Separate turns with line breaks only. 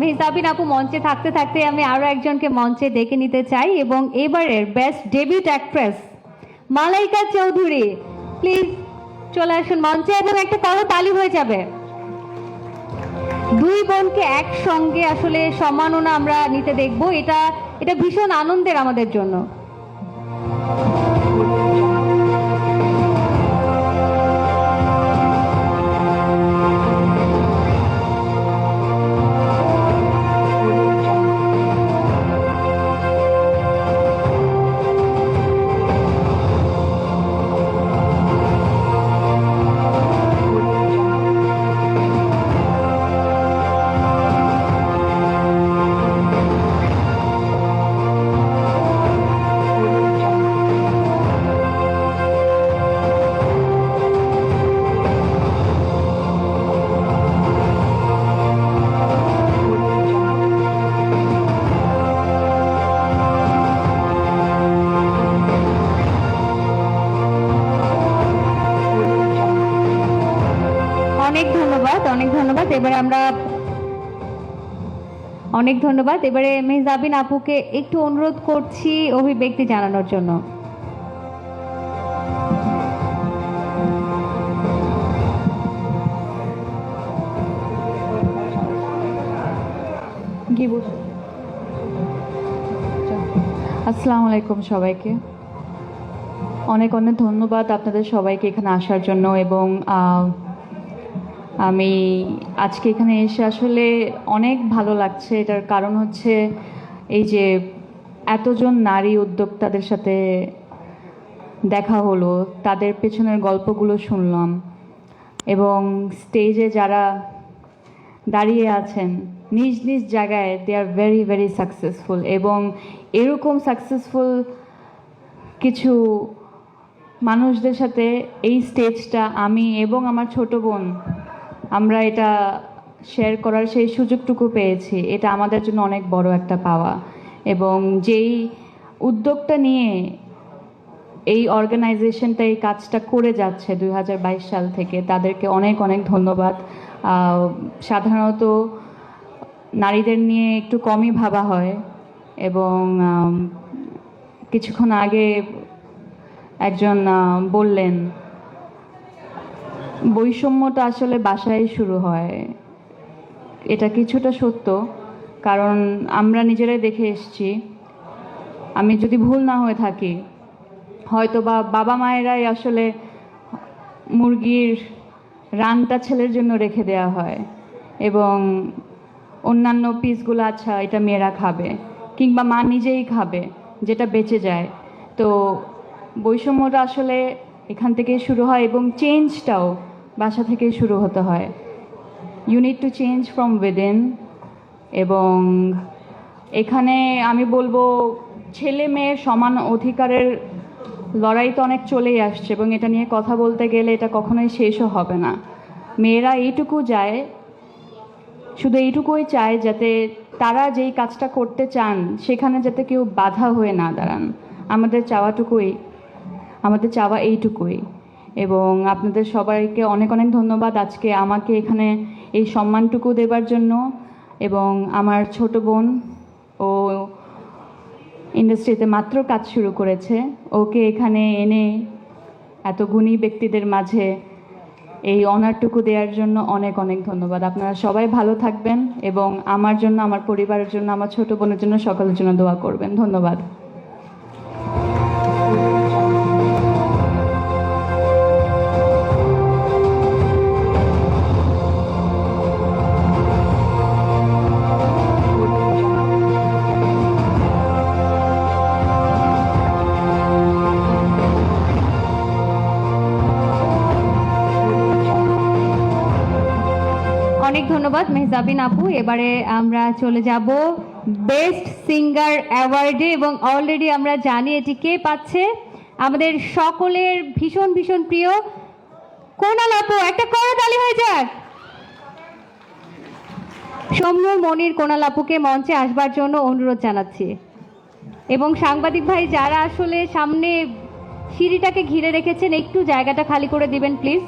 মেহজাবিন আপু মঞ্চে থাকতে থাকতে আমি আরও একজনকে মঞ্চে ডেকে নিতে চাই এবং এবারের best debut actress Malaika Chowdhury. Please চলে আসুন মঞ্চে এবং একটা করো তালি হয়ে যাবে। দুই বোনকে একসঙ্গে আসলে সম্মাননা আমরা নিতে দেখব। এটা এটা ভীষণ আনন্দের আমাদের জন্য। অনেক ধন্যবাদ অনেক ধন্যবাদ। এবারে আমরা অনেক ধন্যবাদ। এবারে মেহজাবিন আপুকে একটু অনুরোধ করছি অভিব্যক্তি জানানোর জন্য।
আসসালামু আলাইকুম সবাইকে। অনেক অনেক ধন্যবাদ আপনাদের সবাইকে এখানে আসার জন্য এবং আমি আজকে এখানে এসে আসলে অনেক ভালো লাগছে। এটার কারণ হচ্ছে এই যে এতজন নারী উদ্যোক্তাদের সাথে দেখা হলো, তাদের পেছনের গল্পগুলো শুনলাম এবং স্টেজে যারা দাঁড়িয়ে আছেন, নিজ নিজ জায়গায় they are very very successful এবং এরকম সাকসেসফুল কিছু মানুষদের সাথে এই স্টেজটা আমি এবং আমার ছোট বোন আমরা এটা শেয়ার করার সেই সুযোগটুকু পেয়েছি। এটা আমাদের জন্য অনেক বড় একটা পাওয়া। এবং যেই উদ্যোগটা নিয়ে এই অর্গানাইজেশনটা এই কাজটা করে যাচ্ছে দু হাজার বাইশ সাল থেকে, তাদেরকে অনেক অনেক ধন্যবাদ। সাধারণত নারীদের নিয়ে একটু কমই ভাবা হয় এবং কিছুক্ষণ আগে একজন বললেন বৈষম্যটা আসলে বাসায় শুরু হয়। এটা কিছুটা সত্য, কারণ আমরা নিজেরাই দেখে এসেছি। আমি যদি ভুল না হয়ে থাকি হয়তো বা বাবা মায়েরাই আসলে মুরগির রানটা ছেলের জন্য রেখে দেওয়া হয় এবং অন্যান্য পিসগুলো আচ্ছা এটা মেয়েরা খাবে কিংবা মা নিজেই খাবে, যেটা বেঁচে যায়। তো বৈষম্যটা আসলে এখান থেকে শুরু হয় এবং চেঞ্জটাও বাসা থেকেই শুরু হতে হয়। You need to change from within এবং এখানে আমি বলব, ছেলে মেয়ের সমান অধিকারের লড়াই তো অনেক চলেই আসছে এবং এটা নিয়ে কথা বলতে গেলে এটা কখনোই শেষও হবে না। মেয়েরা এইটুকু যায়, শুধু এইটুকুই চায় যাতে তারা যেই কাজটা করতে চান, সেখানে যাতে কেউ বাধা হয়ে না দাঁড়ান। আমাদের চাওয়াটুকুই, আমাদের চাওয়া এইটুকুই। এবং আপনাদের সবাইকে অনেক অনেক ধন্যবাদ আজকে আমাকে এখানে এই সম্মানটুকু দেবার জন্য এবং আমার ছোট বোন ও ইন্ডাস্ট্রিতে মাত্র কাজ শুরু করেছে। ওকে এখানে এনে এত গুণী ব্যক্তিদের মাঝে এই অনারটুকু দেওয়ার জন্য অনেক অনেক ধন্যবাদ। আপনারা সবাই ভালো থাকবেন এবং আমার জন্য, আমার পরিবারের জন্য, আমার ছোট বোনের জন্য সকলের জন্য দোয়া করবেন। ধন্যবাদ।
ধন্যবাদ মেহজাবিন আপু। এবারে আমরা চলে যাব বেস্ট সিঙ্গার অ্যাওয়ার্ডে এবং অলরেডি আমরা জানি এটি কে পাচ্ছে। আমাদের সকলের ভীষণ ভীষণ প্রিয় কোনাল আপু, একটা করতালি হয়ে যাক। সৌম্য মনির কোনাল আপুকে মঞ্চে আসবার জন্য অনুরোধ জানাচ্ছি। এবং সাংবাদিক ভাই, যারা আসলে সামনে সিঁড়িটাকে ঘিরে রেখেছেন, একটু জায়গাটা খালি করে দিবেন, প্লিজ।